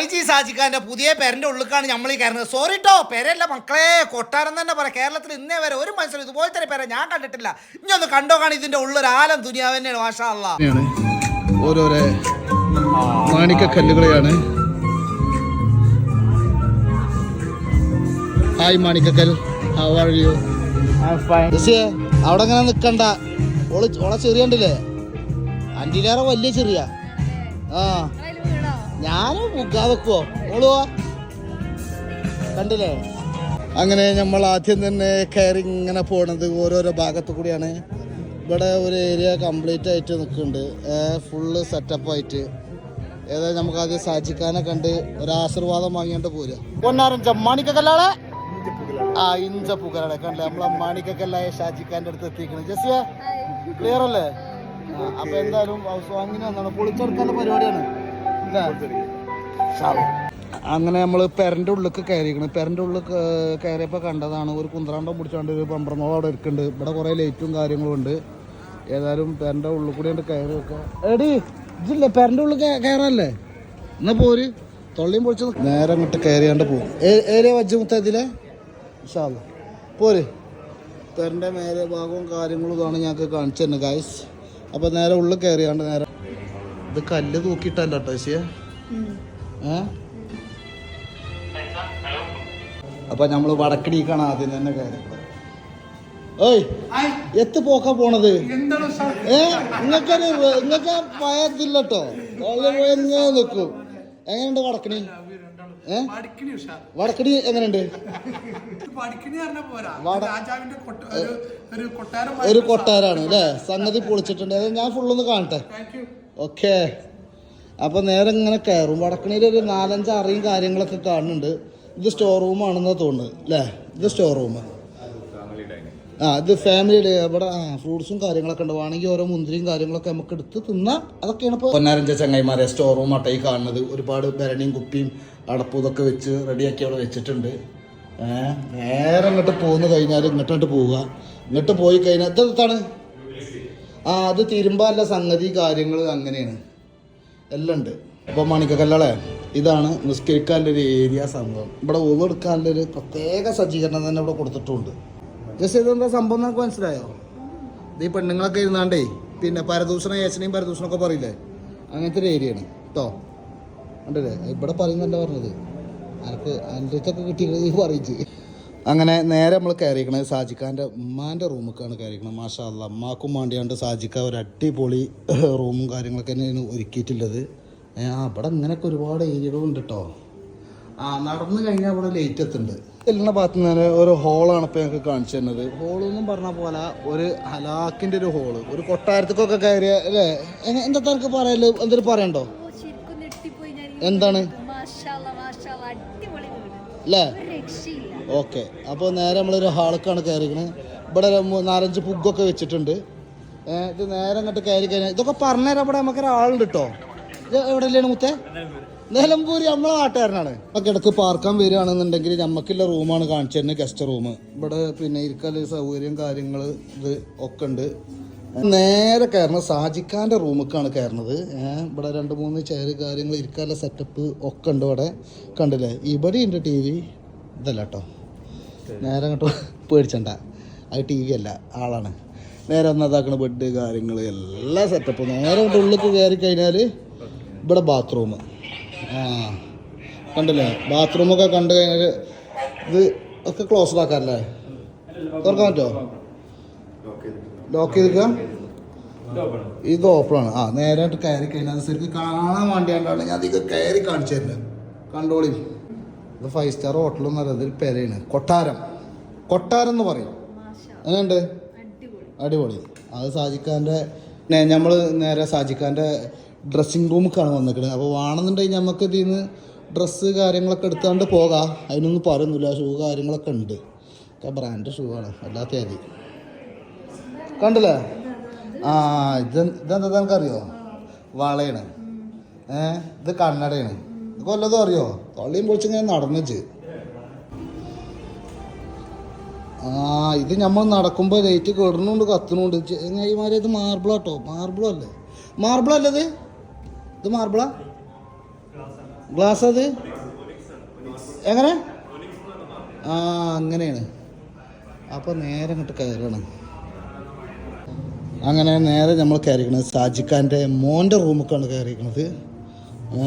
I G സാജിക്കാന്റെ പുതിയ പേരന്റെ ഉള്ളിക്കാണ് നമ്മൾ ഈ കയറുന്നത്. സോറി ട്ടോ പേരല്ല മക്കളെ കൊട്ടാരം തന്നെ പറയാം. കേരളത്തിൽ ഇന്നേ വരെ ഒരു മത്സരം ഇതുപോലെ തന്നെ പേരെ ഞാൻ കണ്ടിട്ടില്ല. ഇനി ഒന്ന് കണ്ടോ കാണി ഇതിന്റെ ഉള്ളൊരാലം ദുനിയാവ് തന്നെയാണ് മാഷാ ാണ് ഓരോരോ മാണിക്കക്കല്ലുകളെയാണ് ഹായ് മാണിക്കക്കൽ ഹൗ ആർ യു അവിടെ അങ്ങനെ നിൽക്കണ്ട ഓൾ ഓളെ ചെറിയണ്ടില്ലേ അഞ്ചിലേറെ വലിയ ചെറിയ. ആ. കണ്ടില്ലേ? അങ്ങനെ നമ്മൾ ആദ്യം തന്നെ കയറി ഇങ്ങനെ പോണത് ഓരോരോ ഭാഗത്തു കൂടിയാണ്. ഇവിടെ ഒരു ഏരിയ കംപ്ലീറ്റ് ആയിട്ട് നിൽക്കുന്നുണ്ട്. ഫുള്ള് സെറ്റപ്പായിട്ട് ഏതായാലും നമുക്ക് ആദ്യം സാജിക്കാനെ കണ്ട് ഒരു ആശീർവാദം വാങ്ങിയോണ്ട് പോരുക. പൊന്നാരഞ്ച മാണിക്കല്ലാളെ ആ ഇഞ്ച പൂക്കലാണ് കണ്ടേ? നമ്മളെ മാണിക്കല്ലായ ഷാജിക്കാന്റെ അടുത്ത് എത്തിക്കണം ജസിയ ക്ലിയർ അല്ലേ? അപ്പൊ എന്തായാലും ഹൗസ് വാങ്ങിന് വന്നാണ്. പൊളിച്ചെടുക്കാനുള്ള പരിപാടിയാണ്. ഇല്ലേ? അങ്ങനെ നമ്മൾ പെരന്റെ ഉള്ളിലേക്ക് കയറിയിരിക്കണം. പെരന്റെ ഉള്ളിൽ കയറിയപ്പോൾ കണ്ടതാണ് ഒരു കുന്ത്രാണ്ടം പിടിച്ചാണ്ട് ഒരു പമ്പറന്നോളം അവിടെ ഇരിക്കുന്നുണ്ട് ഇവിടെ കുറേ ലൈറ്റും കാര്യങ്ങളും ഉണ്ട്. ഏതായാലും പെരന്റെ ഉള്ളിൽ കൂടി ഉണ്ട് കയറി വെക്കാം എടി ഇതില്ല പെരന്റെ ഉള്ളിൽ കയറാല്ലേ? എന്നാ പോര്. തൊള്ളിയും പൊളിച്ച് നേരെ അങ്ങോട്ട് കയറിയാണ്ട് പോകും ഏരിയ വജ്ജ് മുത്തതിലെ? ഇഷാല്ല പോര്. പെരന്റെ മേലെ ഭാഗവും കാര്യങ്ങളും ഇതാണ് ഞങ്ങൾക്ക് കാണിച്ചു തന്നെ ഗായ്സ് അപ്പോൾ നേരെ ഉള്ളിൽ കയറിയാണ്ട് നേരെ ഇത് കല്ല് തൂക്കിയിട്ടല്ല കേട്ടോ ശരിയാ ഏ? അപ്പൊ നമ്മൾ വടക്കടിക്കാണ് ആദ്യം തന്നെ കയറിയത് ഏയ് എത്ത് പോക്കാ പോണത്? ഏ നിങ്ങൾക്കൊരു നിങ്ങൾക്ക് പയത്തില്ലട്ടോ എങ്ങനെ നിൽക്കും എങ്ങനെയുണ്ട് വടക്കണി? ഏ? വടക്കടി എങ്ങനെയുണ്ട്? ഒരു കൊട്ടാരാണ് അല്ലേ? സംഗതി പൊളിച്ചിട്ടുണ്ട്. അത് ഞാൻ ഫുള്ളൊന്ന് കാണട്ടെ. ഓക്കെ അപ്പൊ നേരെ ഇങ്ങനെ കയറും. വടക്കണിയിൽ ഒരു നാലഞ്ച് അറിയും കാര്യങ്ങളൊക്കെ കാണുന്നുണ്ട്. ഇത് സ്റ്റോർ റൂം ആണെന്നാ തോന്നുന്നത് അല്ലേ ഇത് സ്റ്റോർ റൂം ആ. ഇത് ഫാമിലിയുടെ ഇവിടെ ആ ഫ്രൂട്ട്സും കാര്യങ്ങളൊക്കെ ഉണ്ട്. വേണമെങ്കിൽ ഓരോ മുന്തിരിയും കാര്യങ്ങളൊക്കെ നമുക്ക് എടുത്ത് തിന്നാം. അതൊക്കെയാണ് ഇപ്പോൾ പൊന്നാരഞ്ച ചങ്ങായിമാരെ സ്റ്റോർ റൂം അട്ടയിൽ കാണുന്നത്. ഒരുപാട് ഭരണിയും കുപ്പിയും അടപ്പും ഇതൊക്കെ വെച്ച് റെഡിയാക്കി അവിടെ വെച്ചിട്ടുണ്ട്. നേരെ ഇങ്ങോട്ട് പോകുന്നു കഴിഞ്ഞാൽ ഇങ്ങോട്ടോട്ട് പോവുക. ഇങ്ങോട്ട് പോയി കഴിഞ്ഞാൽ ഇത് എന്താണ്? ആ അത് തിരുമ്പാല്ല സംഗതി കാര്യങ്ങൾ അങ്ങനെയാണ്. എല്ലാം ഉണ്ട് അപ്പോൾ മണിക്കക്കല്ലളെ ഇതാണ് നിസ്കരിക്കാനുള്ള ഒരു ഏരിയ സംഭവം. ഇവിടെ ഒന്നെടുക്കാനുള്ള ഒരു പ്രത്യേക സജ്ജീകരണം തന്നെ ഇവിടെ കൊടുത്തിട്ടുണ്ട്. ജസ്റ്റ് ഇതെന്താ സംഭവം എന്നൊക്കെ മനസ്സിലായോ? ഇത് ഈ പെണ്ണുങ്ങളൊക്കെ ഇരുന്നാണ്ടേ പിന്നെ പരദൂഷണ ഏച്ചനെയും പരദൂഷണമൊക്കെ പറയില്ലേ? അങ്ങനത്തെ ഒരു ഏരിയയാണ്. കേട്ടോ ഉണ്ടല്ലേ ഇവിടെ പറയുന്നല്ല പറഞ്ഞത്. അനക്ക് അടുത്തൊക്കെ കിട്ടിയത് പറയിച്ച്. അങ്ങനെ നേരെ നമ്മൾ കയറിയിരിക്കണത് സാജിക്കാന്റെ ഉമ്മാന്റെ റൂമിലേക്കാണ് കയറിയിരിക്കണത്. മാഷാ അല്ല അമ്മാക്കും വേണ്ടിയാണ്ട് സാജിക്ക ഒരു അടിപൊളി റൂമും കാര്യങ്ങളൊക്കെ തന്നെയാണ് ഒരുക്കിയിട്ടുള്ളത്. ആ ഇവിടെ ഇങ്ങനെയൊക്കെ ഒരുപാട് ഏരിയകളുണ്ട് കേട്ടോ ആ നടന്നു കഴിഞ്ഞാൽ ഇവിടെ ലേറ്റ് എത്തുന്നുണ്ട് എല്ലാ ഭാഗത്തു നിന്ന് ഒരു ഹോളാണ് ഇപ്പോൾ ഞങ്ങൾക്ക് കാണിച്ചു തന്നത് ഹോളെന്നും പറഞ്ഞ പോലെ ഒരു ഹലാക്കിന്റെ ഒരു ഹോൾ ഒരു കൊട്ടാരത്തേക്കൊക്കെ കയറിയ അല്ലേ? എന്താ തനിക്ക് പറയല്ലോ എന്തൊരു പറയണ്ടോ? എന്താണ്? അല്ലേ? ഓക്കെ. അപ്പോൾ നേരെ നമ്മളൊരു ഹാൾക്കാണ് കയറിക്കണത് ഇവിടെ നാലഞ്ച് പുഗൊക്കെ വെച്ചിട്ടുണ്ട്. ഇത് നേരെ അങ്ങോട്ട് കയറി കഴിഞ്ഞാൽ ഇതൊക്കെ പറഞ്ഞുതരാം ഇവിടെ നമുക്കൊരാളുണ്ട് കേട്ടോ ഇത് എവിടെയല്ലാണ് മുത്തേ? നിലമ്പൂര് നമ്മളെ നാട്ടുകാരനാണ്. ഇപ്പം ഇടയ്ക്ക് പാർക്കാൻ വരികയാണെന്നുണ്ടെങ്കിൽ നമുക്കുള്ള റൂമാണ് കാണിച്ചു തരുന്നത് ഗസ്റ്റ് റൂം. ഇവിടെ പിന്നെ ഇരിക്കാനുള്ള സൗകര്യം കാര്യങ്ങൾ ഇത് ഒക്കെ ഉണ്ട്. നേരെ കയറണം സാജിക്കാന്റെ റൂമിലേക്കാണ് കയറുന്നത് ഏഹ് ഇവിടെ രണ്ട് മൂന്ന് ചെയർ കാര്യങ്ങൾ ഇരിക്കാനുള്ള സെറ്റപ്പ് ഒക്കെ ഉണ്ട് ഇവിടെ. കണ്ടില്ലേ? ഇവിടെ ഉണ്ട് ടി വി ഇതല്ല കേട്ടോ നേരെ അങ്ങോട്ട് പേടിച്ചണ്ട. അത് ടി വി അല്ല ആളാണ്. നേരെ ഒന്നതാക്കണ ബെഡ് കാര്യങ്ങൾ എല്ലാം സെറ്റപ്പ് നേരെ അങ്ങോട്ട് ഉള്ളിൽ കയറി കഴിഞ്ഞാൽ ഇവിടെ ബാത്റൂം ആ കണ്ടില്ലേ? ബാത്റൂമൊക്കെ കണ്ടു കഴിഞ്ഞാൽ ഇത് ഒക്കെ ക്ലോസ്ഡ് ആക്കാറല്ലേ തുറക്കാൻ പറ്റുമോ ലോക്ക് ചെയ്ത് ഇത് ഓപ്പണാണ് ആ നേരമായിട്ട് കയറി കഴിഞ്ഞാൽ ശരിക്കും കാണാൻ വേണ്ടിയാണ്ടാണ് ഞാൻ അധികം കയറി കാണിച്ചു തരുന്നത് കണ്ടോളി. ഇത് ഫൈവ് സ്റ്റാർ ഹോട്ടലൊന്നും പറയുന്നത് ഇതിൽ പെരയാണ് കൊട്ടാരം കൊട്ടാരം എന്ന് പറയും എങ്ങനെയുണ്ട് അടിപൊളി അത് സാജിക്കാന്റെ നമ്മൾ നേരെ സാജിക്കാന്റെ ഡ്രസ്സിങ് റൂമിലേക്കാണ് വന്നിരിക്കുന്നത് അപ്പോൾ വേണമെന്നുണ്ടെങ്കിൽ നമുക്ക് ഇതിൽ നിന്ന് ഡ്രസ്സ് കാര്യങ്ങളൊക്കെ എടുത്താണ്ട് പോകാം അതിനൊന്നും പറയുന്നില്ല ഷൂ കാര്യങ്ങളൊക്കെ ഉണ്ട് ഒക്കെ ബ്രാൻഡ് ഷൂ ആണ് അല്ലാത്ത അതി കണ്ടില്ലേ ആ ഇത് ഇതെന്താ നിനക്കറിയോ വളയാണ് ഏ ഇത് കണ്ണടയാണ് കൊല്ലതും അറിയോ? തള്ളിയും പൊളിച്ചിങ്ങനെ നടന്നിച്ച് ആ ഇത് നമ്മൾ നടക്കുമ്പോൾ ലൈറ്റ് കേടുന്നുണ്ട് കത്തുന്നുണ്ട്. ചങ്ങായിമാരെ ഇത് മാർബിളാട്ടോ മാർബിളും അല്ലേ? മാർബിൾ അല്ലത് ഇത്? മാർബിളാ ഗ്ലാസ് അത് എങ്ങനെ? ആ അങ്ങനെയാണ്. അപ്പോൾ നേരെ ഇങ്ങോട്ട് കയറണം. അങ്ങനെ നേരെ നമ്മൾ കയറിക്കണത് സാജിക്കാന്റെ മോന്റെ റൂമൊക്കെയാണ് കയറിയിരിക്കണത് ഏ?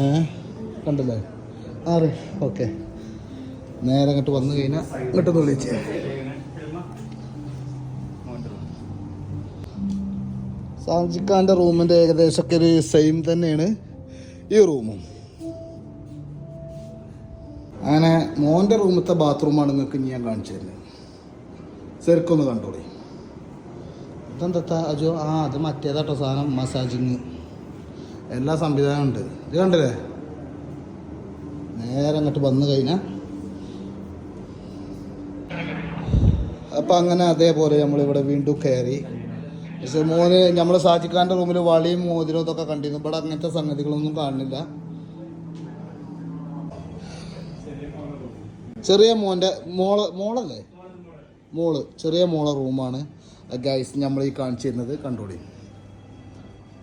കണ്ടല്ലേ? ആറ് ഓക്കെ. നേരെ അങ്ങോട്ട് വന്നു കഴിഞ്ഞാൽ ഇങ്ങോട്ടൊന്ന് വിളിച്ച്. സാജിഖാന്റെ റൂമിന്റെ ഏകദേശമൊക്കെ ഒരു സെയിം തന്നെയാണ് ഈ റൂമും. അങ്ങനെ മോന്റെ റൂമത്തെ ബാത്റൂമാണ് നിങ്ങൾക്ക് ഞാൻ കാണിച്ചു തരുന്നത്. ശരിക്കൊന്ന് കണ്ടോളി. ഇതെന്താ അജോ? ആ അത് മറ്റേതാട്ടോ സാധനം മസാജിങ്. എല്ലാ സംവിധാനമുണ്ട് ഇത് കണ്ടില്ലേ? നേരെ അങ്ങോട്ട് വന്നു കഴിഞ്ഞാൽ അപ്പം അങ്ങനെ അതേപോലെ നമ്മളിവിടെ വീണ്ടും കയറി. പക്ഷെ മോന് നമ്മൾ സാജിക്കാന്റെ റൂമിൽ വളിയും മോതിരവും ഇതൊക്കെ കണ്ടിരുന്നു. ഇവിടെ അങ്ങനത്തെ സംഗതികളൊന്നും കാണുന്നില്ല ചെറിയ മോന്റെ മോൾ മോളല്ലേ? മോൾ ചെറിയ മോളെ റൂമാണ്. ഗൈസ് നമ്മൾ ഈ കാണിച്ചു തരുന്നത് കണ്ടോളി.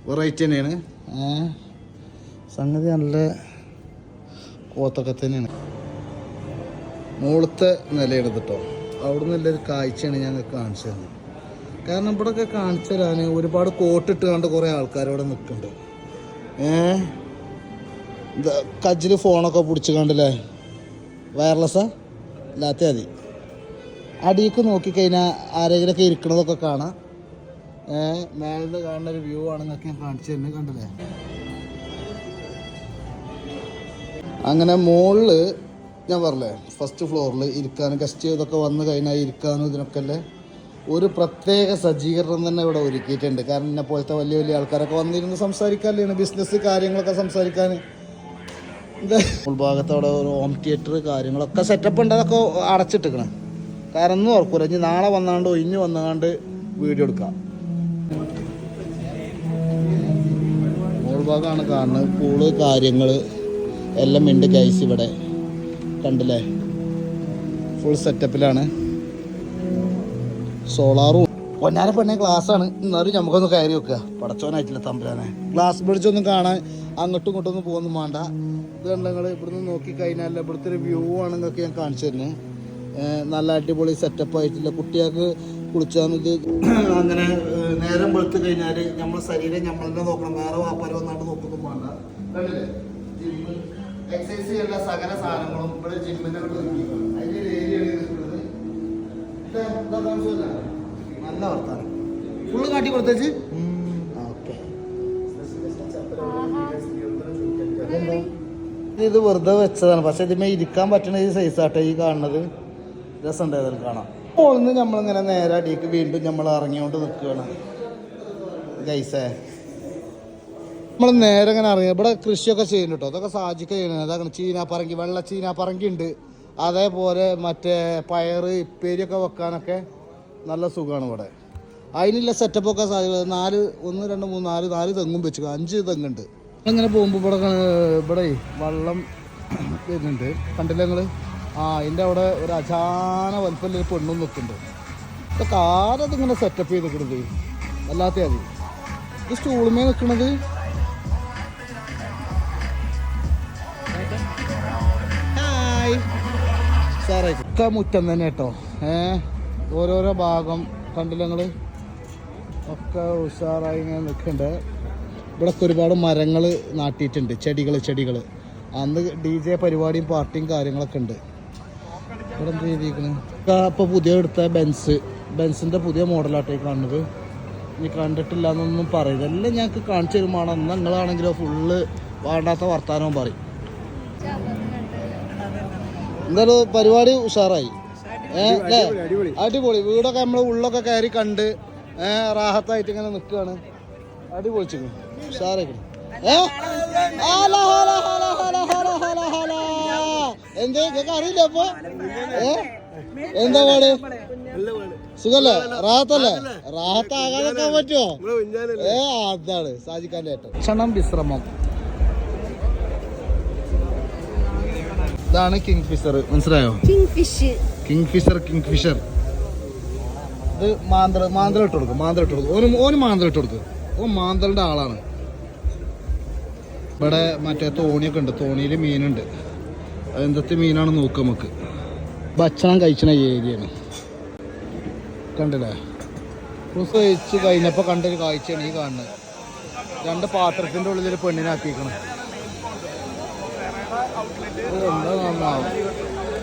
വെറൈറ്റി തന്നെയാണ്. സംഗതി നല്ല കോത്തൊക്കെ തന്നെയാണ്. മുകളത്തെ നിലയാണ് കേട്ടോ അവിടെ നിന്നുള്ളൊരു കാഴ്ചയാണ് ഞാൻ കാണിച്ചു തന്നത് കാരണം ഇവിടെയൊക്കെ കാണിച്ചു തരാൻ ഒരുപാട് കോട്ടിട്ട് കണ്ട് കുറേ ആൾക്കാർ ഇവിടെ നിൽക്കുന്നുണ്ട്. ഏ? കജ്ജിൽ ഫോണൊക്കെ പിടിച്ച് കണ്ടല്ലേ? വയർലെസ്സാ ഇല്ലാത്ത മതി. അടിയിലേക്ക് നോക്കിക്കഴിഞ്ഞാൽ ആരെങ്കിലുമൊക്കെ ഇരിക്കണതൊക്കെ കാണാം. ഏഹ് മേളിൽ കാണുന്ന ഒരു വ്യൂ ആണ് നിങ്ങൾക്ക് ഞാൻ കാണിച്ചു തന്നെ കണ്ടില്ലേ? അങ്ങനെ മുകളിൽ ഞാൻ പറഞ്ഞേ ഫസ്റ്റ് ഫ്ലോറിൽ ഇരിക്കാനും ഗസ്റ്റ് ചെയ്തൊക്കെ വന്നു കഴിഞ്ഞാൽ ഇരിക്കാനും ഇതിനൊക്കെ അല്ലേ ഒരു പ്രത്യേക സജ്ജീകരണം തന്നെ ഇവിടെ ഒരുക്കിയിട്ടുണ്ട്. കാരണം എന്നെ പോലത്തെ വലിയ വലിയ ആൾക്കാരൊക്കെ വന്നിരുന്ന് സംസാരിക്കാനല്ലേ ബിസിനസ് കാര്യങ്ങളൊക്കെ സംസാരിക്കാൻ ഇത് ഉൾഭാഗത്ത് അവിടെ ഒരു ഹോം തിയേറ്റർ കാര്യങ്ങളൊക്കെ സെറ്റപ്പ് ഉണ്ട് അതൊക്കെ അടച്ചിട്ടിക്കണം കാരണം ഒന്നും ഓർക്കൂല ഇനി നാളെ വന്നാണ്ട് ഒഴിഞ്ഞ് വന്നാണ്ട് വീഡിയോ എടുക്കാം. ഉൾഭാഗമാണ് കാണുന്നത് പൂൾ കാര്യങ്ങൾ എല്ലാം ഉണ്ട് ഗൈസ് ഇവിടെ. കണ്ടില്ലേ? ഫുൾ സെറ്റപ്പിലാണ് സോളാറും പൊന്നാര പെണ്ണെ ആണ്. എന്നാലും നമുക്കൊന്ന് കയറി വെക്കുക. പടച്ചോനായിട്ടില്ല തമ്പുരാനെ. ഗ്ലാസ് ബ്രിഡ്ജ് ഒന്നും കാണാൻ അങ്ങോട്ടും ഇങ്ങോട്ടും ഒന്നും പോകുന്നു വേണ്ട. ഇത് കണ്ട നിങ്ങൾ ഇവിടുന്ന് നോക്കി കഴിഞ്ഞാൽ ഇവിടുത്തെ ഒരു വ്യൂ ആണ് ഞാൻ കാണിച്ചു തരുന്നത് നല്ല അടിപൊളി സെറ്റപ്പ് ആയിട്ടില്ല. കുട്ടികൾക്ക് കുളിച്ചാൽ ഇത് അങ്ങനെ നേരം വെളുത്തു കഴിഞ്ഞാൽ നമ്മൾ ശരീരം നമ്മൾ തന്നെ നോക്കണം. വേറെ വാപ്പാരെ വന്നാണ്ട് നോക്കുന്നു വേണ്ട. കണ്ടില്ലേ? എക്സസൈസ് ചെയ്യേണ്ട സകല സാധനങ്ങളും ഇവിടെ ജിമ്മിനെ അതിന്റെ ഒരു ഏരിയയാണ് നിൽക്കുന്നത്. നല്ല വർത്താനം. ഫുള്ള് കാട്ടി കൊടുത്തേച്ച്? ഇത് വെറുതെ വെച്ചതാണ്. പക്ഷെ ഇതിമേ ഇരിക്കാൻ പറ്റണ ഈ സൈസ് സൈസാട്ടെ ഈ കാണുന്നത്. രസമുണ്ട് ഏതായാലും കാണാം. പോളിന്ന് നമ്മളിങ്ങനെ നേരെ അടിക്ക് വീണ്ടും നമ്മൾ ഇറങ്ങിയോണ്ട് നിൽക്കുകയാണ്. ഗൈസേ നമ്മൾ നേരെ ഇങ്ങനെ അറിയാം ഇവിടെ കൃഷിയൊക്കെ ചെയ്യുന്നുണ്ട് കേട്ടോ അതൊക്കെ സാജിക്ക ചെയ്യുന്നത് അതാണ് ചീനാപ്പറങ്കി വെള്ള ചീനാപ്പറങ്കി ഉണ്ട്. അതേപോലെ മറ്റേ പയറ് ഇപ്പേരിയൊക്കെ വെക്കാനൊക്കെ നല്ല സുഖമാണ് ഇവിടെ. അതിനുള്ള സെറ്റപ്പൊക്കെ സാധ്യത നാല് ഒന്ന് രണ്ട് മൂന്ന് നാല് നാല് തെങ്ങും വെച്ചു അഞ്ച് തെങ്ങുണ്ട്. അങ്ങനെ പോകുമ്പോൾ ഇവിടെ ഇവിടെ വള്ളം വരുന്നുണ്ട്. കണ്ടില്ല നിങ്ങൾ ആ അതിന്റെ അവിടെ ഒരു അചാന വലിപ്പം ഒരു പെണ്ണും നിൽക്കുന്നുണ്ട്. ഇതൊക്കെ ഇങ്ങനെ സെറ്റപ്പ് ചെയ്ത് നിൽക്കുന്നത് അല്ലാത്ത അത് ഇത് സ്റ്റൂളുമേ നിൽക്കണത് ഹായ് സാറേ ഒക്കെ മുറ്റം തന്നെ കേട്ടോ. ഏ ഓരോരോ ഭാഗം കണ്ടില്ല നിങ്ങൾ ഒക്കെ ഉഷാറായി ഇങ്ങനെ നിൽക്കുന്നുണ്ട് ഇവിടെയൊക്കെ ഒരുപാട് മരങ്ങൾ നാട്ടിയിട്ടുണ്ട്. ചെടികൾ ചെടികൾ അന്ന് ഡി ജെ പരിപാടിയും പാർട്ടിയും കാര്യങ്ങളൊക്കെ ഉണ്ട്. ഇവിടെ എന്ത് ചെയ്തിരിക്കുന്നത് ഇപ്പോൾ പുതിയ എടുത്ത ബെൻസ്. ബെൻസിന്റെ പുതിയ മോഡലാട്ടെ കാണുന്നത്. ഇനി കണ്ടിട്ടില്ല എന്നൊന്നും പറയുന്നത് എല്ലാം ഞങ്ങൾക്ക് കാണിച്ചു തരുമാണ് എന്നാൽ നിങ്ങളാണെങ്കിലോ ഫുള്ള് വേണ്ടാത്ത വർത്തമാനവും പറയും. എന്തായാലും പരിപാടി ഉഷാറായി. അടിപൊളി വീടൊക്കെ നമ്മൾ ഉള്ളൊക്കെ കയറി കണ്ട് റാഹത്തായിട്ട് ഇങ്ങനെ നിൽക്കുകയാണ് അടിപൊളി ഉഷാറായി ഏ? ഹല, ഹല, ഹല, ഹല, ഹല, ഹല, ഹല. എന്തേ? ഇതൊക്കെ അറിയില്ല അപ്പൊ? ഏ? എന്താ പാട്? സുഖല്ലേ? റാഹത്തല്ലേ? റാഹത്താകാതെ പറ്റുമോ ഏ അതാണ് സാജിക്കാന്റെ ഏറ്റവും. ക്ഷണം വിശ്രമം. ഇതാണ് കിങ് ഫിഷർ മനസ്സിലായോ? King fish king Fisher king Fisher ഇത് മാന്തള മാന്തള ഇട്ട് കൊടുക്കും മാന്തള ഇട്ട് കൊടുക്കും. ഓന് ഓന് മാന്തള ഇട്ട് കൊടുക്കും. ഓ മാന്തളിന്റെ ആളാണ്. ഇവിടെ മറ്റേ തോണിയൊക്കെ ഉണ്ട്. തോണിയിൽ മീനുണ്ട്. അതെന്തൊക്കെ മീനാണ് നോക്കുക നമുക്ക്. ഭക്ഷണം കഴിച്ചണ ഏരിയയാണ്. കണ്ടില്ലേ? ക്രൂസ് കഴിച്ച് കഴിഞ്ഞപ്പോൾ കണ്ടൊരു കാഴ്ചയാണ് ഈ കാണുന്നത്. രണ്ട് പാത്രത്തിന്റെ ഉള്ളിൽ പെണ്ണിനാക്കിയിരിക്കണം എന്താ നന്നാവും?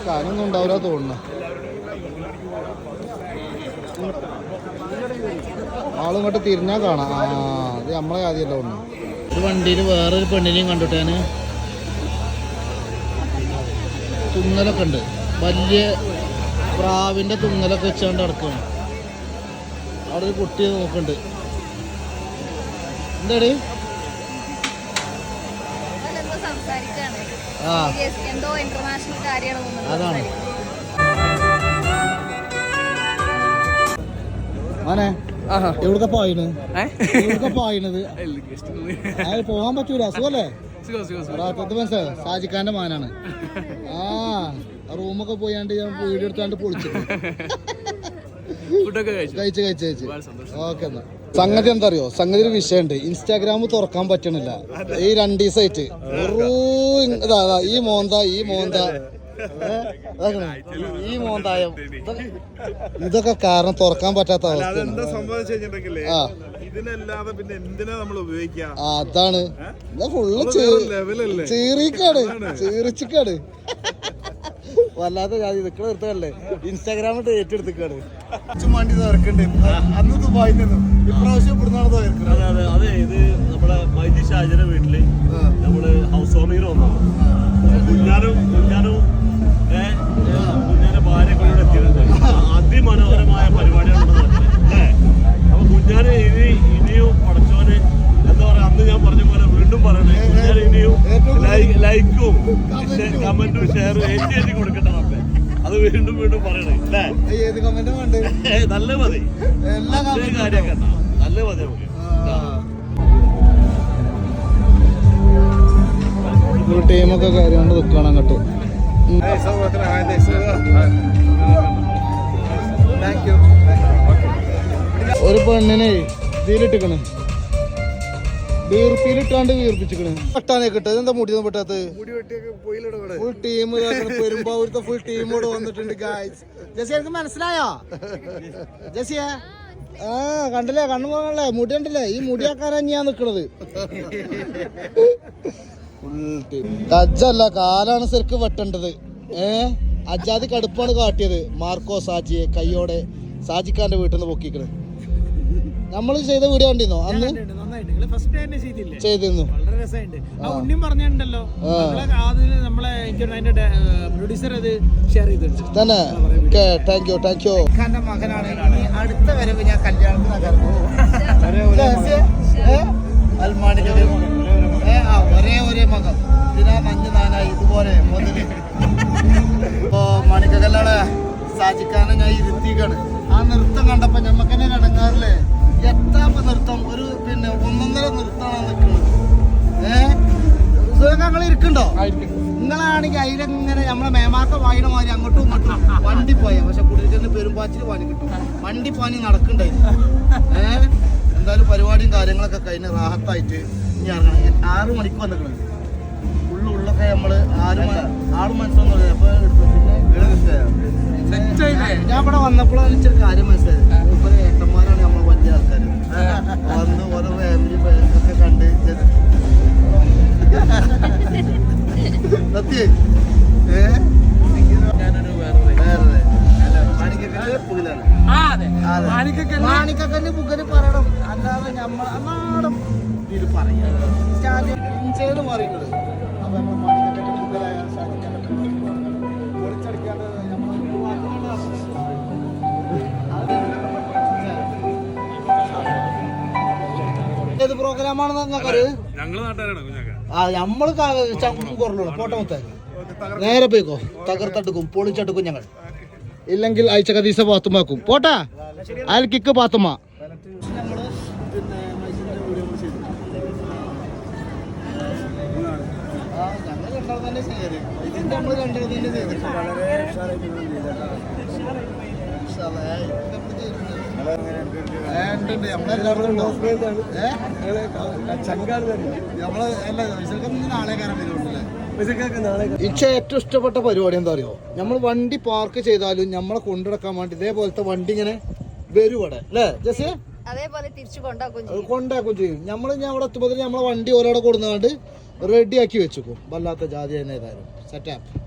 കാര്യമൊന്നും ഉണ്ടാവില്ല തോന്നുന്നു. ആളിങ്ങോട്ട് തിരിഞ്ഞാൽ കാണാം. അത് നമ്മളെ ആദ്യമല്ല തോന്നുന്നു. ഒരു വണ്ടിയിൽ വേറൊരു പെണ്ണിനെയും കണ്ടിട്ടാണ് തുന്നലൊക്കെ ഉണ്ട്. വലിയ പ്രാവിന്റെ തുന്നലൊക്കെ വെച്ചുകൊണ്ട് നടക്കുകയാണ് അവിടെ ഒരു കുട്ടി നോക്കുന്നുണ്ട്. എന്താടി? എന്തോ ഇന്റർനാഷണൽ കാര്യമാണ് അതാണ്. എവിടുക്ക എവിടുക്ക അത് പോകാൻ പറ്റൂല. അസുഖല്ലേ മനസ്സിലായോ സാജിക്കാന്റെ മാനാണ്. ആ റൂമൊക്കെ പോയാണ്ട് ഞാൻ വീഡിയോ എടുത്താണ്ട് പൊളിച്ചു കഴിച്ച്? കഴിച്ച് കഴിച്ച് ഓക്കെ എന്നാ. സംഗതി എന്താ അറിയോ സംഗതി ഒരു വിഷയമുണ്ട്. ഇൻസ്റ്റാഗ്രാം തുറക്കാൻ പറ്റണില്ല. ഈ രണ്ട് ദിവസമായിട്ട് ഒരു ഇതാ ഈ മോന്ത ഈ മോന്ത. ഈ മോന്തായം. ഇതൊക്കെ- കാരണം തുറക്കാൻ പറ്റാത്ത അവസ്ഥയാണ്. ആ. ഇതിനല്ലാതെ പിന്നെ എന്തിനാ നമ്മൾ ഉപയോഗിക്കുക? അതാണ്. ഫുള്ള് ചീറിക്കാട്. ചീറിച്ചിക്കാട്. വല്ലാത്ത ജാതി. നിക്കണ നിർത്തല്ലേ ഇൻസ്റ്റാഗ്രാമിട്ട് ഏറ്റെടുത്തിക്കാണ്. വണ്ടി തുറക്കണ്ട് അന്ന് ദുബായിൽ നിന്നും. ഇപ്രാവശ്യം ഇവിടുന്നാണ് അതെ അതെ. അതെ ഇത് നമ്മുടെ വൈദ്യ ഷാജിയുടെ വീട്ടിൽ നമ്മൾ ഹൗസ് വാമിങ്ങിന് വന്നു. കുഞ്ഞാനും കുഞ്ഞാനും ഏ, കുഞ്ഞാന്റെ ഭാര്യ കൂടെ എത്തിയിട്ടുണ്ട്. അതിമനോഹരമായ പരിപാടിയാണ് അപ്പൊ കുഞ്ഞാന് ഇനി ഇനിയും പടച്ചോന് എന്താ പറയാ അന്ന് ഞാൻ പറഞ്ഞ പോലെ വീണ്ടും പറയണേ കുഞ്ഞാൻ ഇനിയും ലൈ- ലൈക്കും കമന്റും ഷെയറും എഴുതി എഴുതി കൊടുക്കട്ടെ നമ്മെ അത് വീണ്ടും വീണ്ടും പറയണേ. അല്ലേ ഏത് കമന്റും വേണ്ട? നല്ല മതി. എല്ലാ കാര്യമൊക്കെ. നല്ല മതി നമുക്ക്. ഒരു ടീമൊക്കെ കാര്യമുണ്ട് നിൽക്കണം അങ്ങോട്ട്. ഒരു പെണ്ണിനെ ഇതിലിട്ടിക്കണ്. വീർപ്പിയിലിട്ടാണ്ട് വീർപ്പിച്ചിക്കണ്. പെട്ടാനെ കിട്ടുക എന്താ മുടി പെട്ടാത്ത ഫുൾ ടീം പെരുമ്പാവൂരത്തെ ഫുൾ ടീം കൂടെ വന്നിട്ടുണ്ട് ഗായ്സ് ജസി എനിക്ക് മനസ്സിലായോ? ജസിയ ആ കണ്ടില്ലേ? കണ്ണു പോകണല്ലേ മുടി കണ്ടില്ലേ? ഈ മുടിയാക്കാരാ ഞാൻ നിക്കണത്. അജ്ജല്ല കാലാണ് ശരിക്ക് വെട്ടേണ്ടത്. ഏ? അജാതി കടുപ്പാണ് കാട്ടിയത്. മാർക്കോ സാജിയെ കയ്യോടെ സാജിക്കാന്റെ വീട്ടിൽ നിന്ന് പൊക്കിക്കണ്. നമ്മൾ ചെയ്ത വീഡിയോ കണ്ടിരുന്നോ? അന്ന്? ചെയ്തിരുന്നു. വളരെ രസമുണ്ട് ആ ഉണ്ണിയും പറഞ്ഞിട്ടുണ്ടല്ലോ. ആ. നമ്മളെ ആദ്യം നമ്മളെ എനിക്ക് അതിന്റെ പ്രൊഡ്യൂസർ അത് ഷെയർ ചെയ്തിട്ടുണ്ട്. തന്നെ. Okay thank you thank you ഖാന്റെ മകനാണ്. ഇനി അടുത്ത വരവ് ഞാൻ ഒരേ ഒരേ മകൻ. ഇതിനാ മഞ്ഞ് നാനായി ഇതുപോലെ മുതൽ. ഇപ്പോ മണിക്കല്ലാണ് സാജിക്കാനെ ഞാൻ ഇരുത്തിക്കാണ്. ആ നൃത്തം കണ്ടപ്പോ ഞമ്മക്ക് ഇരിക്കണ്ടോ നിങ്ങളാണെങ്കിൽ അതിലെങ്ങനെ നമ്മളെ മേമാക്ക വായന മാതിരി അങ്ങോട്ടും ഇങ്ങോട്ടും വണ്ടി പോയാ. പക്ഷെ കുടിയിരിക്കുന്ന പെരുമ്പാച്ചിൽ പണി കിട്ടും. വണ്ടി പണി നടക്കണ്ടായി ഏഹ് എന്തായാലും പരിപാടിയും കാര്യങ്ങളൊക്കെ കഴിഞ്ഞ് റാഹത്തായിട്ട് ഇനി ഇറങ്ങണം. ആറു മണിക്ക് വന്നിട്ടുണ്ട് ഉള്ളു ഉള്ളൊക്കെ നമ്മൾ ആറ് ആറ് അപ്പൊ ഞാൻ ഇവിടെ വന്നപ്പോഴാണ് ഇച്ചിരി കാര്യം മനസ്സിലായി ഇപ്പൊ ഏട്ടന്മാരാണ് നമ്മൾ വലിയ ആൾക്കാർ വന്ന് ഓരോ ഫാമിലി ഒക്കെ കണ്ട് സത്യേ. മാണിക്കക്കല്ല് പുകൽ പറയണം. അല്ലാതെ നമ്മൾ നാടൻ ഇതിൽ പറയാം സ്റ്റാൻഡ് പറയുന്നത്. അപ്പൊ നമ്മൾ മാണിക്കക്കല്ല് പുകലായ ഷാജിക്കല്ല് പുകൽ പൊളിച്ചടിക്കാണ്ട് നമ്മൾ ഏത് പ്രോഗ്രാമാണ് ഞങ്ങൾ നാട്ടുകാരാണ്. ആ ചങ്കും കുറഞ്ഞോളൂ പോട്ടെ മൊത്തം നേരെ പോയിക്കോ. തകർത്തെടുക്കും പൊളിച്ചെടുക്കും ഞങ്ങൾ. ഇല്ലെങ്കിൽ അയച്ച കദീസ പാത്തുമാക്കും പോട്ടാ. അയൽ കിക്ക് പാത്തുമ്മ. ഇതിന്റെ നമ്മൾ രണ്ടാമത് തന്നെ ചെയ്തിട്ടുണ്ട് ഉണ്ടോ. നമ്മൾ അല്ല വിശൽക്കം നാളെ കയറാൻ വരുന്നുണ്ടല്ലേ? എനിക്ക് ഏറ്റവും ഇഷ്ടപ്പെട്ട പരിപാടി എന്താ അറിയോ? നമ്മൾ വണ്ടി പാർക്ക് ചെയ്താലും നമ്മളെ കൊണ്ടുനടക്കാൻ വേണ്ടി ഇതേപോലത്തെ വണ്ടി ഇങ്ങനെ വരും ഇവിടെ. അല്ലേ ജസ് അതേപോലെ തിരിച്ചു കൊണ്ടാക്കും ചെയ്യും. നമ്മൾ ഞാൻ അവിടെ എത്തുമ്പോൾ നമ്മളെ വണ്ടി ഓരോടെ കൊടുന്നാണ്ട് റെഡിയാക്കി വെച്ചേക്കും. വല്ലാത്ത ജാതി തന്നെ ഏതായാലും. സെറ്റാപ്പ്